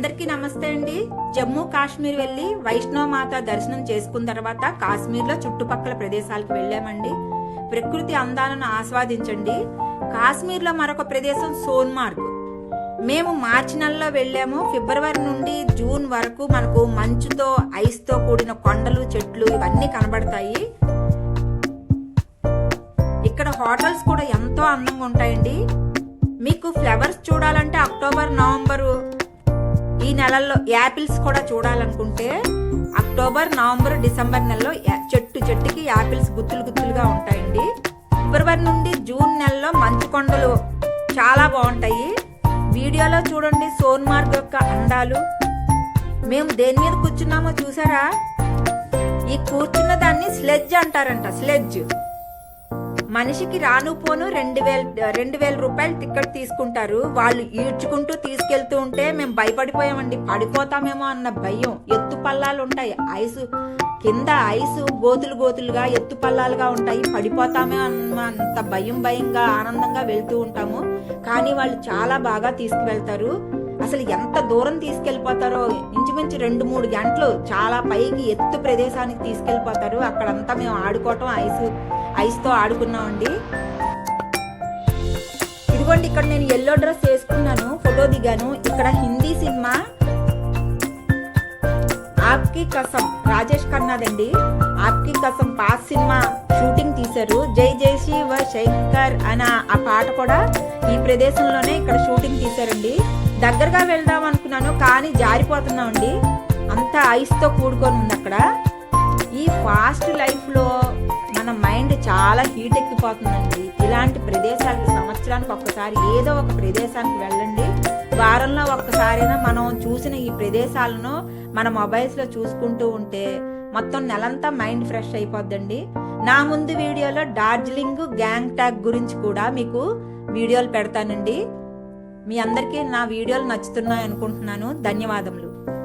అందరికీ నమస్తే అండి. జమ్మూ కాశ్మీర్ వెళ్ళి వైష్ణవ మాత దర్శనం చేసుకున్న తర్వాత కాశ్మీర్లో చుట్టుపక్కల ప్రదేశాలకు వెళ్ళామండి. ప్రకృతి అందాలను ఆస్వాదించండి. కాశ్మీర్లో మరొక ప్రదేశం సోన్మార్గ్. మేము మార్చి నెలలో వెళ్ళాము. ఫిబ్రవరి నుండి జూన్ వరకు మనకు మంచుతో ఐస్తో కూడిన కొండలు చెట్లు ఇవన్నీ కనబడతాయి. ఇక్కడ హోటల్స్ కూడా ఎంతో అందంగా ఉంటాయండి. మీకు ఫ్లవర్స్ చూడాలంటే అక్టోబర్ నవంబర్ నెలల్లో యాపిల్స్ కూడా చూడాలనుకుంటే అక్టోబర్ నవంబర్ డిసెంబర్ నెలలో చెట్టు చెట్టుకి యాపిల్స్ గుత్తులు గుత్తులుగా ఉంటాయండి. ఫిబ్రవరి నుండి జూన్ నెలలో మంచు కొండలు చాలా బాగుంటాయి. వీడియోలో చూడండి సోన్మార్గ్ యొక్క అందాలు. మేము దేని మీద కూర్చున్నామో చూసారా? ఈ కూర్చున్న దాన్ని స్లెడ్జ్ అంటారంట స్లెడ్జ్. మనిషికి రాను పోను రెండు వేల రెండు వేల రూపాయలు టికెట్ తీసుకుంటారు. వాళ్ళు ఈడ్చుకుంటూ తీసుకెళ్తూ ఉంటే మేము భయపడిపోయామండి. పడిపోతామేమో అన్న భయం. ఎత్తు పల్లాలు ఉంటాయి. ఐసు కింద ఐసు గోతులు గోతులుగా ఎత్తు పల్లాలుగా ఉంటాయి. పడిపోతామే అన్న అంత భయం భయంగా ఆనందంగా వెళ్తూ ఉంటాము. కానీ వాళ్ళు చాలా బాగా తీసుకువెళ్తారు. అసలు ఎంత దూరం తీసుకెళ్ళిపోతారో ఇంచుమించు రెండు మూడు గంటలు చాలా పైకి ఎత్తు ప్రదేశానికి తీసుకెళ్ళిపోతారు. అక్కడంతా మేము ఆడుకోవటం ఐస్ ఐస్తో ఆడుకున్నామండి. ఇదిగోండి ఇక్కడ నేను ఎల్లో డ్రెస్ వేసుకున్నాను ఫోటో దిగాను. ఇక్కడ హిందీ సినిమా ఆప్కి కసం రాజేష్ ఖన్నాదండి ఆప్కి కసం పాస్ సినిమా షూటింగ్ తీశారు. జై జై శివ శంకర్ అన్న ఆ పాట కూడా ఈ ప్రదేశంలోనే ఇక్కడ షూటింగ్ తీశారండి. దగ్గరగా వెళ్దాం అనుకున్నాను కానీ జారిపోతున్నామండి. అంతా ఐస్తో కూడుకొని ఉంది అక్కడ. ఈ ఫాస్ట్ లైఫ్లో మన మైండ్ చాలా హీట్ ఎక్కిపోతుందండి. ఇలాంటి ప్రదేశాలకు సంవత్సరానికి ఒక్కసారి ఏదో ఒక ప్రదేశానికి వెళ్ళండి. వారంలో ఒక్కసారైనా మనం చూసిన ఈ ప్రదేశాలను మన మొబైల్స్లో చూసుకుంటూ ఉంటే మొత్తం నెలంతా మైండ్ ఫ్రెష్ అయిపోద్దండి. నా ముందు వీడియోలో డార్జిలింగ్ గ్యాంగ్ ట్యాగ్ గురించి కూడా మీకు వీడియోలు పెడతానండి. మీ అందరికీ నా వీడియోలు నచ్చుతున్నాయి అనుకుంటున్నాను ధన్యవాదములు.